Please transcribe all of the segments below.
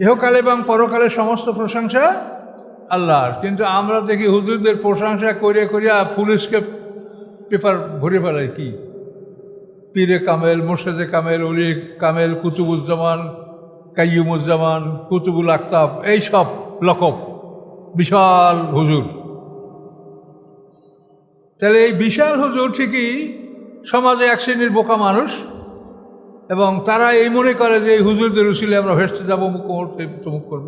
ইহকালে এবং পরকালে সমস্ত প্রশংসা আল্লাহর। কিন্তু আমরা দেখি হুজুরদের প্রশংসা করিয়া করিয়া পুলিশকে পেপার ভরে ফেলায় কি? পীরে কামেল, মোর্শেদে কামেল, অলি কামেল, কুতুবুজ্জামান, কাইয়ুমুজ্জামান, কুতুবুল আক্তাব এইসব লকব, বিশাল হুজুর। তাহলে এই বিশাল হুজুর ঠিকই সমাজে এক শ্রেণির বোকা মানুষ এবং তারা এই মনে করে যে এই হুজুরদের উচিলে আমরা ভেসতে যাব, মুখ তমুক করব।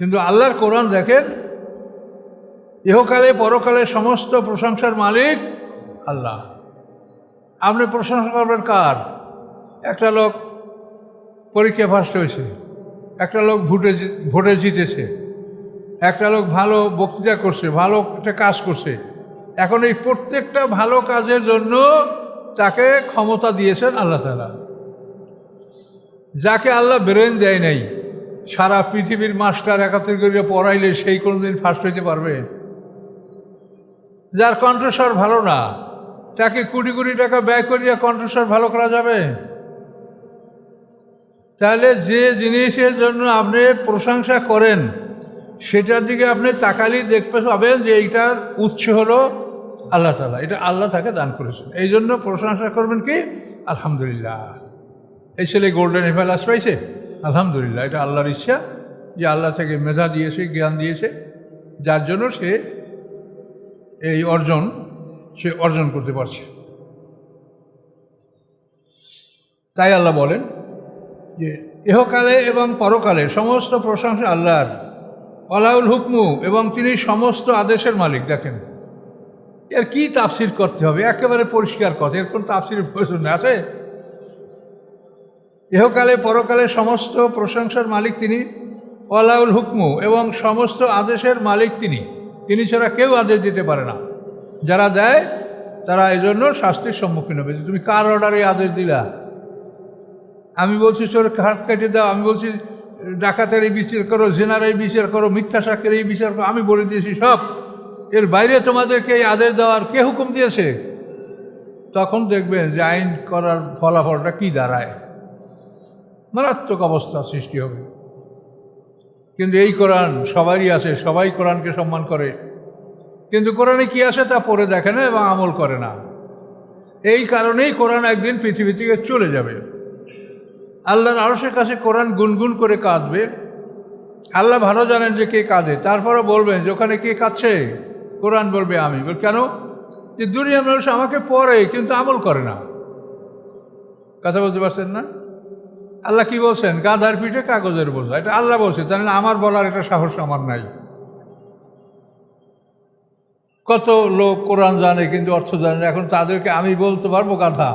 কিন্তু আল্লাহর কোরআন দেখেন, ইহকালে, পরকালে সমস্ত প্রশংসার মালিক আল্লাহ। আপনি প্রশংসা করবেন কার? একটা লোক পরীক্ষা ফার্স্ট হয়েছে, একটা লোক ভোটে ভোটে জিতেছে, একটা লোক ভালো বক্তৃতা করছে, ভালো একটা কাজ করছে। এখন এই প্রত্যেকটা ভালো কাজের জন্য তাকে ক্ষমতা দিয়েছেন আল্লাহ তালা যাকে আল্লাহ ব্রেন দেয় নাই, সারা পৃথিবীর মাস্টার একাত্তর করে পড়াইলে সেই কোনোদিন ফার্স্ট হইতে পারবে? যার কণ্ঠস্বর ভালো না, তাকে কোটি কোটি টাকা ব্যয় করিয়া কণ্ঠস্বর ভালো করা যাবে? তাহলে যে জিনিসের জন্য আপনি প্রশংসা করেন, সেটার দিকে আপনি তাকালি দেখতে পাবেন যে এইটার উৎস হলো আল্লাহ তালা এটা আল্লাহ তাকে দান করেছেন। এই জন্য প্রশংসা করবেন কি? আলহামদুলিল্লাহ। এই ছেলে গোল্ডেন হেফালাস পাইছে? আলহামদুলিল্লাহ, এটা আল্লাহর ইচ্ছা যে আল্লাহ থেকে মেধা দিয়েছে, জ্ঞান দিয়েছে। যার জন্য সে এই অর্জন, সে অর্জন করতে পারছে। তাই আল্লাহ বলেন যে, ইহকালে এবং পরকালে সমস্ত প্রশংসা আল্লাহর। অলাউল হুকমু এবং তিনি সমস্ত আদেশের মালিক, দেখেন। এর কি তাফসির করতে হবে? একেবারে পরিষ্কার কথা, এর কোন তাফসিরের প্রয়োজন আছে? ইহকালে, পরকালে সমস্ত প্রশংসার মালিক তিনি অলাউল হুকমু, এবং সমস্ত আদেশের মালিক তিনি। তিনি ছাড়া কেউ আদেশ দিতে পারে না। যারা দেয়, তারা এই জন্য শাস্তির সম্মুখীন হবে। যে তুমি কার অর্ডারে আদেশ দিলা? আমি বলছি, চোর হাত কেটে দাও। আমি বলছি, ডাকাতের এই বিচার করো, জেনার এই বিচার করো মিথ্যা সাক্ষের এই বিচার করো। আমি বলে দিয়েছি সব। এর বাইরে তোমাদেরকে এই আদেশ দেওয়ার কে হুকুম দিয়েছে? তখন দেখবেন যে আইন করার ফলাফলটা কি দাঁড়ায়? মারাত্মক অবস্থা সৃষ্টি হবে। কিন্তু এই কোরআন সবারই আছে, সবাই কোরআনকে সম্মান করে। কিন্তু কোরআনে কি আছে তা পড়ে দেখে না এবং আমল করে না। এই কারণেই কোরআন একদিন পৃথিবী থেকে চলে যাবে। আল্লাহর আরসের কাছে কোরআন গুনগুন করে কাঁদবে। আল্লাহ ভালো জানেন যে কে কাঁদে। তারপরে বলবেন যে ওখানে কে কাঁদছে? কোরআন বলবে আমি। কেন? যে দুনিয়ার মানুষ আমাকে পড়ে, কিন্তু আমল করে না। কথা বলতে পারছেন না? আল্লাহ কি বলছেন? গাধার পিঠে কাগজের বোঝা। এটা আল্লাহ বলছে তাহলে আমার বলার এটা সাহস আমার নাই। কত লোক কোরআন জানে, কিন্তু অর্থ জানে না। এখন তাদেরকে আমি বলতে পারব গাধা?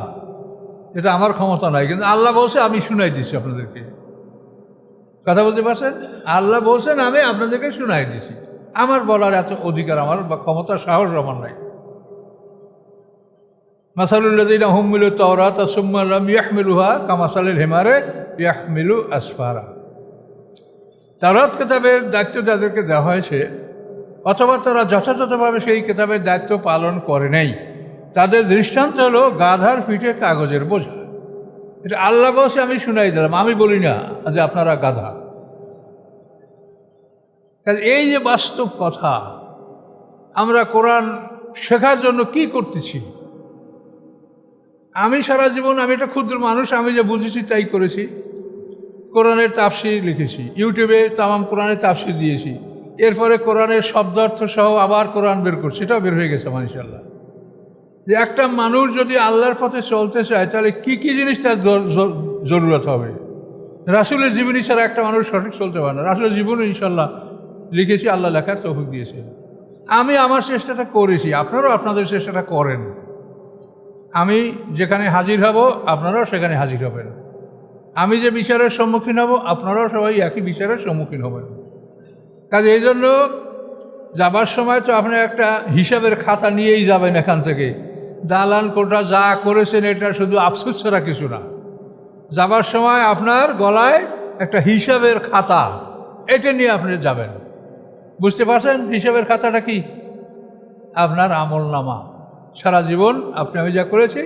এটা আমার ক্ষমতা নাই। কিন্তু আল্লাহ বলছে, আমি শুনাই দিচ্ছি আপনাদেরকে। কথা বলতে পারছেন? আল্লাহ বলছেন, আমি আপনাদেরকে শুনাই দিছি। আমার বলার এত অধিকার আমার বা ক্ষমতা, সাহস আমার নাই। মাসালুল্লাদিনা হুমিলু তওরাত সুম্মাল্লাম ইয়াহমিলুহা কামাসালের হেমারে ইয়াহমিলু আসফারা। তাওরাত কেতাবের দায়িত্ব যাদেরকে দেওয়া হয়েছে, অথবা তারা যথাযথভাবে সেই কেতাবের দায়িত্ব পালন করে নাই, তাদের দৃষ্টান্ত হলো গাধার পিঠে কাগজের বোঝা। এটা আল্লাহ বসে আমি শুনাই দিলাম, আমি বলি না যে আপনারা গাধা। কাজে এই যে বাস্তব কথা, আমরা কোরআন শেখার জন্য কি করতেছি? আমি সারা জীবন আমি একটা ক্ষুদ্র মানুষ, আমি যে বুঝেছি তাই করেছি। কোরআনের তাফসির লিখেছি, ইউটিউবে তামাম কোরআনের তাফসির দিয়েছি। এরপরে কোরআনের শব্দার্থ সহ আবার কোরআন বের করছি এটাও বের হয়ে গেছে আমার ইনশাল্লাহ যে একটা মানুষ যদি আল্লাহর পথে চলতে চায়, তাহলে কি কি জিনিস তার জর- জর- জরুরত হবে? রাসুলের জীবনী ছাড়া একটা মানুষ সঠিক চলতে পারে না। রাসুলের জীবনও ইনশাল্লাহ লিখেছি, আল্লাহ লেখার তৌফিক দিয়েছে আমি আমার চেষ্টাটা করেছি, আপনারাও আপনাদের চেষ্টাটা করেন। আমি যেখানে হাজির হব, আপনারাও সেখানে হাজির হবেন। আমি যে বিচারের সম্মুখীন হব, আপনারাও সবাই একই বিচারের সম্মুখীন হবেন। কাজে এই জন্য যাবার সময় তো আপনি একটা হিসাবের খাতা নিয়েই যাবেন এখান থেকে। দালান কোটা যা করেছেন, এটা শুধু আফসোস ছাড়া কিছু না। যাবার সময় আপনার গলায় একটা হিসাবের খাতা, এটা নিয়ে আপনি যাবেন। বুঝতে পারছেন? হিসাবের খাতাটা কি? আপনার আমল নামা সারা জীবন আপনি আমি যা করেছি,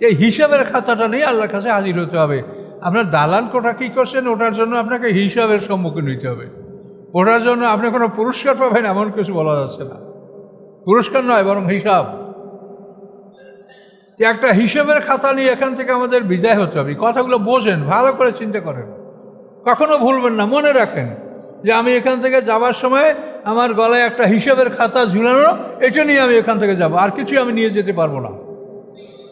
এই হিসাবের খাতাটা নিয়ে আল্লাহর কাছে হাজির হতে হবে। আপনার দালান কোটা কী করছেন, ওটার জন্য আপনাকে হিসাবের সম্মুখীন হইতে হবে। ওটার জন্য আপনি কোনো পুরস্কার পাবেন, এমন কিছু বলা যাচ্ছে না। পুরস্কার নয়, বরং হিসাব। একটা হিসাবের খাতা নিয়ে এখান থেকে আমাদের বিদায় হতে হবে। কথাগুলো বোঝেন, ভালো করে চিন্তা করেন। কখনো ভুলবেন না, মনে রাখেন। যে আমি এখান থেকে যাবার সময় আমার গলায় একটা হিসাবের খাতা ঝুলানো, এটা নিয়ে আমি এখান থেকে যাব। আর কিছুই আমি নিয়ে যেতে পারব না।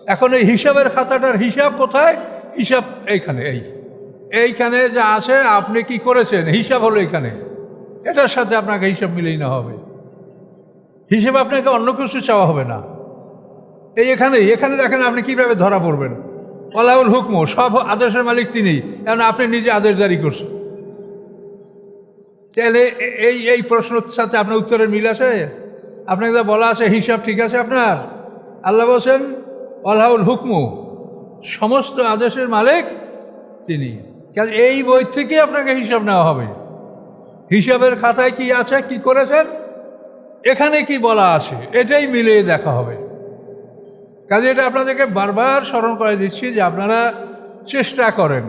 এখন এই হিসাবের খাতাটার হিসাব কোথায়? হিসাব এইখানে, এই। এইখানে যা আছে, আপনি কি করেছেন? হিসাব হলো এখানে। এটার সাথে আপনাকে হিসাব মিলেই না হবে। হিসেবে আপনাকে অন্য কিছু চাওয়া হবে না। এই এখানে এখানে দেখেন আপনি কীভাবে ধরা পড়বেন। অলাউল হুকম, সব আদেশের মালিক তিনি কারণ আপনি নিজে আদেশ জারি করছেন। তাহলে এই এই প্রশ্নের সাথে আপনার উত্তরের মিল আছে? আপনাকে যা বলা আছে, হিসাব ঠিক আছে আপনার? আল্লাহ বলছেন অলাউল হুকমু। সমস্ত আদেশের মালিক তিনি। কারণ এই বই থেকে আপনাকে হিসাব নেওয়া হবে। হিসাবের খাতায় কি আছে, কি করেছেন? এখানে কি বলা আছে, এটাই মিলিয়ে দেখা হবে। কাজে এটা আপনাদেরকে বারবার স্মরণ করে দিচ্ছি যে আপনারা চেষ্টা করেন।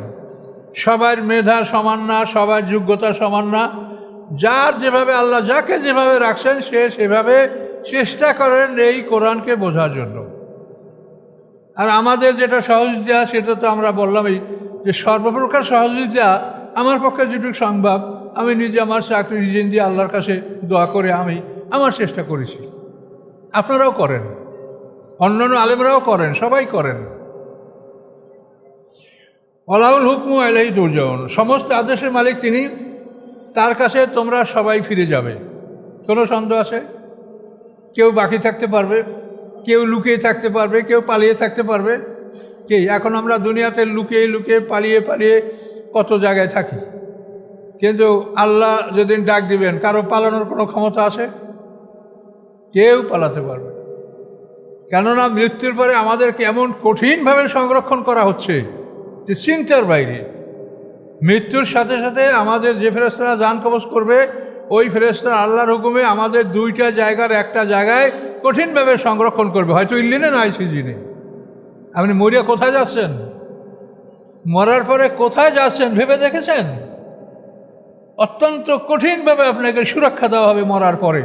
সবার মেধা সমান না, সবার যোগ্যতা সমান না। যার যেভাবে আল্লাহ যাকে যেভাবে রাখছেন, সে সেভাবে চেষ্টা করেন এই কোরআনকে বোঝার জন্য। আর আমাদের যেটা সহযোগিতা, সেটা তো আমরা বললামই যে সর্বপ্রকার সহযোগিতা আমার পক্ষে যেটুকু সম্ভব, আমি নিজে আমার চাকরি রিজেন দিয়ে আল্লাহর কাছে দোয়া করে আমি আমার চেষ্টা করেছি। আপনারাও করেন। অন্যান্য আলেমরাও করেন, সবাই করেন। অলাউল হুকমু আলাই তুরজন সমস্ত আদেশের মালিক তিনি। তার কাছে তোমরা সবাই ফিরে যাবে। কোনো সন্দেহ আছে? কেউ বাকি থাকতে পারবে, কেউ লুকিয়ে থাকতে পারবে, কেউ পালিয়ে থাকতে পারবে। কে, এখন আমরা দুনিয়াতে লুকিয়ে লুকিয়ে পালিয়ে পালিয়ে কত জায়গায় থাকি? কিন্তু আল্লাহ যেদিন ডাক দিবেন, কারও পালানোর কোনো ক্ষমতা আছে? কেউ পালাতে পারবে কেননা মৃত্যুর পরে আমাদেরকে এমন কঠিনভাবে সংরক্ষণ করা হচ্ছে যে চিন্তার বাইরে। মৃত্যুর সাথে সাথে আমাদের যে ফেরেস্তারা যান কবচ করবে, ওই ফেরেস্তারা আল্লাহর হুকুমে আমাদের দুইটা জায়গার একটা জায়গায় কঠিনভাবে সংরক্ষণ করবে। হয়তো ইল্লিনে না আইসিজিনে আপনি মরিয়া কোথায় যাচ্ছেন? মরার পরে কোথায় যাচ্ছেন? ভেবে দেখেছেন? অত্যন্ত কঠিনভাবে আপনাকে সুরক্ষা দেওয়া হবে মরার পরে।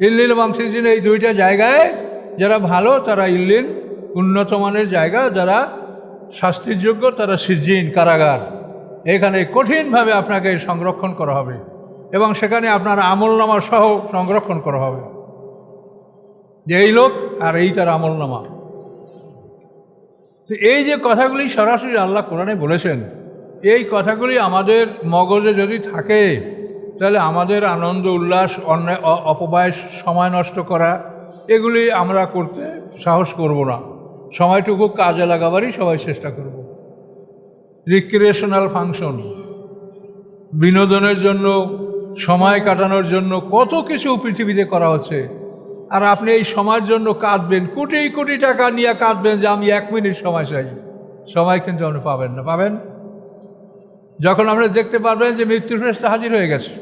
ইল্লিন এবং সিজিন এই দুইটা জায়গায় যারা ভালো, তারা ইল্লিন। উন্নত মানের জায়গা, যারা শাস্তির যোগ্য, তারা সিজিন, কারাগার। এখানে কঠিনভাবে আপনাকে সংরক্ষণ করা হবে এবং সেখানে আপনার আমলনামা সহ সংরক্ষণ করা হবে। যে এই লোক আর এই তার আমলনামা। তো এই যে কথাগুলি সরাসরি আল্লাহ কোরআনে বলেছেন, এই কথাগুলি আমাদের মগজে যদি থাকে, তাহলে আমাদের আনন্দ, উল্লাস, অন্যায়, অ- অপব্যয়, সময় নষ্ট করা, এগুলি আমরা করতে সাহস করব না। সময়টুকু কাজে লাগাবারই সবাই চেষ্টা করব। রিক্রিয়েশনাল ফাংশন বিনোদনের জন্য, সময় কাটানোর জন্য কত কিছু পৃথিবীতে করা হচ্ছে। আর আপনি এই সময়ের জন্য কাঁদবেন, কোটি কোটি টাকা নিয়ে কাঁদবেন যে আমি এক মিনিট সময় চাই। সময় কিন্তু আপনি পাবেন না। পাবেন? যখন আপনি দেখতে পারবেন যে মৃত্যুর ফেরস্তা হাজির হয়ে গেছে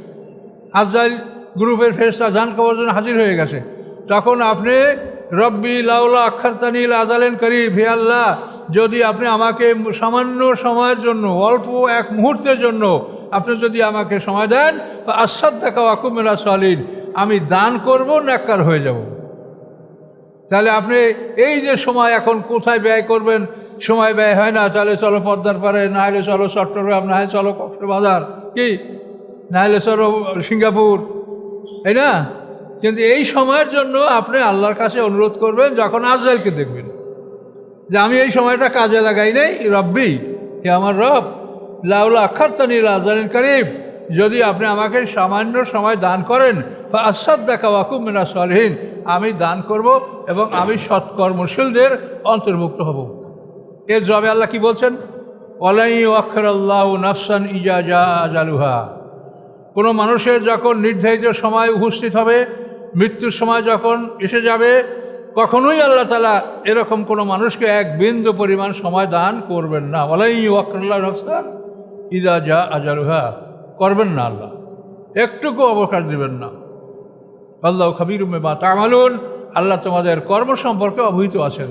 আফজাইল গ্রুপের ফেরস্তা জান কবর জন্য হাজির হয়ে গেছে, তখন আপনি রব্বি লাউলা আখারতানিল আদালেন করিব হে যদি আপনি আমাকে সামান্য সময়ের জন্য, অল্প এক মুহূর্তের জন্য আপনি যদি আমাকে সময় দেন, তো আশ্বাদ দেখা ওয়াকুমেরা সালিন আমি দান করব, নাক্কার হয়ে যাব। তাহলে আপনি এই যে সময় এখন কোথায় ব্যয় করবেন, সময় ব্যয় হয় না, তাহলে চলো পদ্মার পারে না হলে চলো চট্টগ্রাম, না হলে চলো কক্সবাজার। কি? না হলে চলো সিঙ্গাপুর। তাই না? কিন্তু এই সময়ের জন্য আপনি আল্লাহর কাছে অনুরোধ করবেন, যখন আজরাইলকে দেখবেন। যে আমি এই সময়টা কাজে লাগাই নাই। রব্বি, হে আমার রব, লাউলা আখার তানিল আজালিন করিব যদি আপনি আমাকে সামান্য সময় দান করেন আসাদ দেখা ওয়াকুম মিনা সলহীন, আমি দান করব এবং আমি সৎকর্মশীলদের অন্তর্ভুক্ত হব। এর জবাবে আল্লাহ কি বলছেন? ওলাই অক্ষর আল্লাহ নাফসান ইজা জা জালুহা কোনো মানুষের যখন নির্ধারিত সময় উপস্থিত হবে, মৃত্যুর সময় যখন এসে যাবে কখনোই আল্লাহ তালা এরকম কোনো মানুষকে এক বিন্দু পরিমাণ সময় দান করবেন না। ওলাই ওয়াক্রুল্লাহ নফসান ইদা যা আজারুহা করবেন না আল্লাহ। একটুকু অবকাশ দেবেন না। আল্লাহ খাবির উমে বা তামালুন। আল্লাহ তোমাদের কর্ম সম্পর্কে অবহিত আছেন।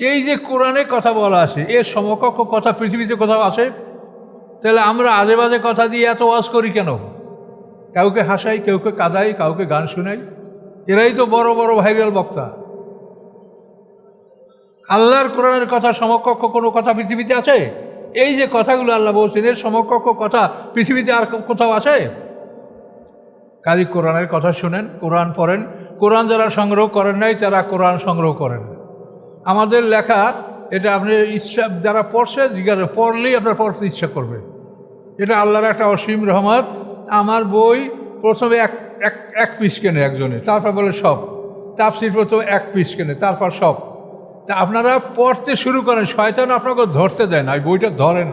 এই যে কোরআনে কথা বলা আছে এর সমকক্ষ কথা, পৃথিবীতে কোথাও আছে? তাহলে আমরা আজে বাজে কথা দিয়ে এত ওয়াজ করি কেন? কাউকে হাসাই, কাউকে কাদাই, কাউকে গান শোনাই। এরাই তো বড় বড় ভাইরাল বক্তা। আল্লাহর কোরআনের কথা, সমকক্ষ কোনো কথা পৃথিবীতে আছে? এই যে কথাগুলো আল্লাহ বলছেন, এর সমকক্ষ কথা পৃথিবীতে আর কোথাও আছে? কাজী কোরআনের কথা শুনেন, কোরআন পড়েন। কোরআন যারা সংগ্রহ করেন নাই, তারা কোরআন সংগ্রহ করেন আমাদের লেখা, এটা আপনি ইচ্ছা, যারা পড়ছে, জিজ্ঞাসা, পড়লেই আপনার পড়তে ইচ্ছা করবে। এটা আল্লাহর একটা অসীম রহমত। আমার বই প্রথমে এক এক এক পিস কেনে একজনে, তারপর বলে সব। তাপসির প্রথমে এক পিস কেনে, তারপর সব। তা আপনারা পড়তে শুরু করেন, শয়তান আপনাকে ধরতে দেয় না বইটা ধরেন।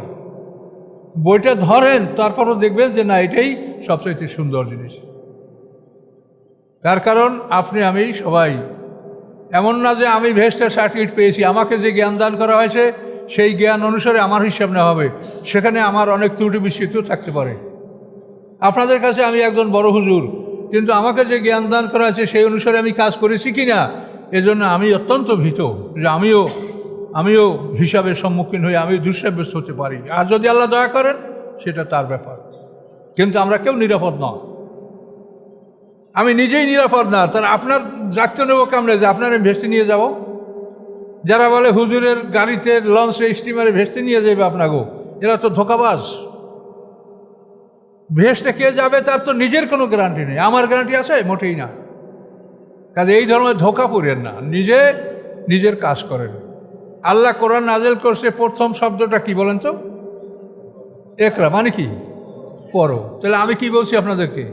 বইটা ধরেন, তারপরও দেখবেন যে না, এটাই সবচেয়ে সুন্দর জিনিস। তার কারণ, আপনি, আমি সবাই। এমন না যে আমি ভেস্টের সার্টিফিকেট পেয়েছি, আমাকে যে জ্ঞান দান করা হয়েছে, সেই জ্ঞান অনুসারে আমার হিসাব নেওয়া হবে। সেখানে আমার অনেক ত্রুটি বিস্তৃত থাকতে পারে। আপনাদের কাছে আমি একজন বড় হুজুর। কিন্তু আমাকে যে জ্ঞান দান করা আছে, সেই অনুসারে আমি কাজ করেছি কি না এজন্য আমি অত্যন্ত ভীত, যে আমিও আমিও হিসাবের সম্মুখীন হয়ে আমি দুঃসাব্যস্ত হতে পারি। আর যদি আল্লাহ দয়া করেন, সেটা তার ব্যাপার। কিন্তু আমরা কেউ নিরাপদ নয়। আমি নিজেই নিরাপদ না, তার আপনার যাত্র নেব কেমনে? যে আপনার আমি ভেস্তে নিয়ে যাব। যারা বলে হুজুরের গাড়িতে লঞ্চে স্টিমারে ভেস্তে নিয়ে যাবে আপনাকেও এরা তো ধোকাবাজ। ভেস্টে কে যাবে তার তো নিজের কোনো গ্যারান্টি নেই। আমার গ্যারান্টি আছে, মোটেই না। কাজে এই ধরনের ধোকা পড়েন না। নিজে, নিজের কাজ করেন। আল্লাহ কোরআন নাজেল করছে, প্রথম শব্দটা কি বলেন তো? একরা মানে কি? পড়ো। তাহলে আমি কি বলছি আপনাদেরকে?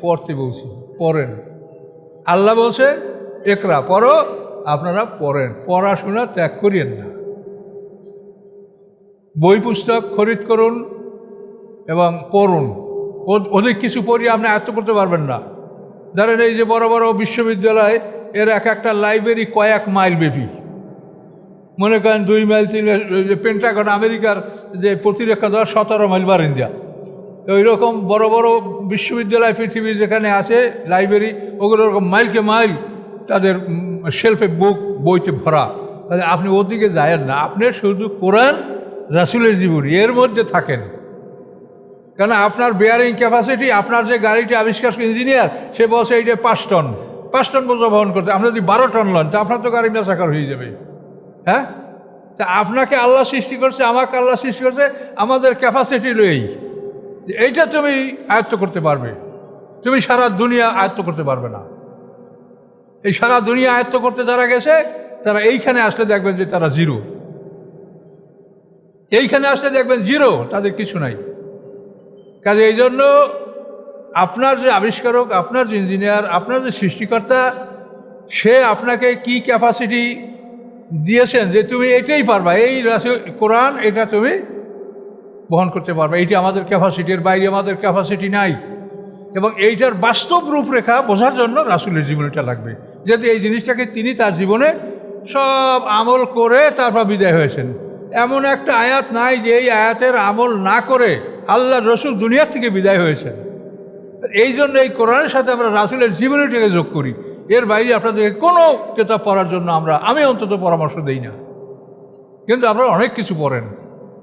পড়তে বলছি, পড়েন। আল্লাহ বলছে, একরা, পড়ো, আপনারা পড়েন। পড়াশোনা ত্যাগ করিয়েন না। বই পুস্তক খরিদ করুন এবং পড়ুন। অধিক কিছু পড়িয়ে আপনি আয়ত্ত করতে পারবেন না। ধরেন এই যে বড় বড় বিশ্ববিদ্যালয়, এর এক একটা লাইব্রেরি কয়েক মাইল ব্যাপী। মনে করেন দুই মাইল, তিন যে পেন্টাগন আমেরিকার যে প্রতিরক্ষা দল, সতেরো মাইল বার বারিন্দা ওই রকম বড় বড় বিশ্ববিদ্যালয় পৃথিবী যেখানে আছে, লাইব্রেরি, ওগুলো ওরকম মাইলকে মাইল তাদের শেলফে বুক বইতে ভরা। তাহলে আপনি ওদিকে যায়েন না। আপনি শুধু কোরআন, রাসুলের জীবনী, এর মধ্যে থাকেন। কেন আপনার বেয়ারিং ক্যাপাসিটি আপনার যে গাড়িটি আবিষ্কার ইঞ্জিনিয়ার সে বলছে এইটা পাঁচ টন। পাঁচ টন পর্যন্ত বহন করতে। আপনি যদি বারো টন লন, তা আপনার তো গাড়ি মেসাকার হয়ে যাবে। হ্যাঁ? তা আপনাকে আল্লাহ সৃষ্টি করছে, আমাকে আল্লাহ সৃষ্টি করছে, আমাদের ক্যাপাসিটি যে এইটা তুমি আয়ত্ত করতে পারবে। তুমি সারা দুনিয়া আয়ত্ত করতে পারবে না। এই সারা দুনিয়া আয়ত্ত করতে যারা গেছে, তারা এইখানে আসলে দেখবেন যে তারা জিরো এইখানে আসলে দেখবেন জিরো তাদের কিছু নাই। কাজে এই জন্য আপনার যে আবিষ্কারক, আপনার যে ইঞ্জিনিয়ার আপনার যে সৃষ্টিকর্তা, সে আপনাকে কি ক্যাপাসিটি দিয়েছেন যে তুমি এটাই পারবা? এই কোরআন এটা তুমি বহন করতে পারবে। এইটি আমাদের ক্যাপাসিটির বাইরে আমাদের ক্যাপাসিটি নাই। এবং এইটার বাস্তব রূপরেখা বোঝার জন্য রাসুলের জীবনীটা লাগবে। যাতে এই জিনিসটাকে তিনি তার জীবনে সব আমল করে তারপর বিদায় হয়েছেন। এমন একটা আয়াত নাই যে এই আয়াতের আমল না করে আল্লাহ রসুল দুনিয়ার থেকে বিদায় হয়েছেন। এই জন্য এই কোরআনের সাথে আমরা রাসুলের জীবনীটাকে যোগ করি। এর বাইরে আপনাদেরকে কোনো কেতাব পড়ার জন্য আমরা, আমি অন্তত পরামর্শ দেই না। কিন্তু আপনারা অনেক কিছু পড়েন।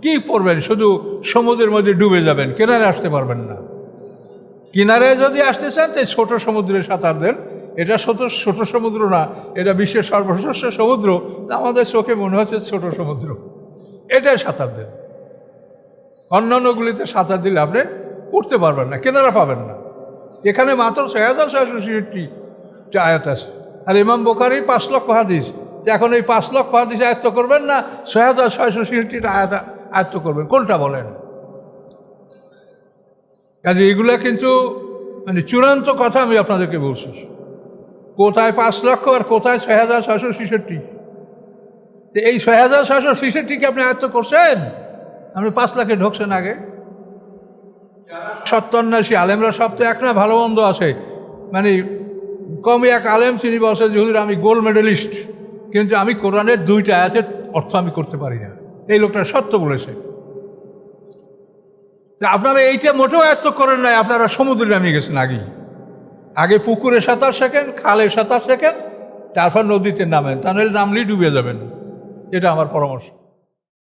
কি পড়বেন? শুধু সমুদ্রের মধ্যে ডুবে যাবেন, কিনারে আসতে পারবেন না। কিনারে যদি আসতে চান, তাই ছোট সমুদ্রে সাঁতার দেন। এটা ছোট ছোট সমুদ্র না, এটা বিশ্বের সর্বশ্রেষ্ঠ সমুদ্র। আমাদের চোখে মনে হচ্ছে ছোট সমুদ্র। এটাই সাঁতার দেন। অন্যান্যগুলিতে সাঁতার দিলে আপনি উঠতে পারবেন না, কেনারা পাবেন না। এখানে মাত্র ছয় হাজার ছয়শো ছিষট্টি আয়াত আছে। আর ইমাম বোকারি পাঁচ লক্ষ হাদিস। এখন এই পাঁচ লক্ষ হাদিস আয়ত্ত করবেন না ছয় হাজার ছয়শো ছিষট্টিটা আয়াত আয়ত্ত করবেন, কোনটা বলেন? কাজে এগুলা কিন্তু মানে চূড়ান্ত কথা আমি আপনাদেরকে বলছি। কোথায় পাঁচ লক্ষ আর কোথায় ছয় হাজার ছয়শো ছেষট্টি? এই ছয় হাজার ছয়শো ছেষট্টিকে আপনি আয়ত্ত করছেন? আপনি পাঁচ লাখে ঢুকছেন আগে। সত্তন্যাসী আলেমরা সব তো এক না, ভালো মন্দ আছে। মানে কমই এক আলেম তিনি বলছে যে, হুজুর, আমি গোল্ড মেডেলিস্ট। কিন্তু আমি কোরআনের দুইটা আয়াতের অর্থ আমি করতে পারি না। এই লোকটা সত্য বলেছে। তা আপনারা এইটা মোটেও আয়ত্ত করেন নাই, আপনারা সমুদ্রে নামিয়ে গেছেন আগেই আগে পুকুরে সাঁতার শেখেন, খালে সাঁতার শেখেন, তারপর নদীতে নামেন। তাহলে নামলেই ডুবে যাবেন। এটা আমার পরামর্শ।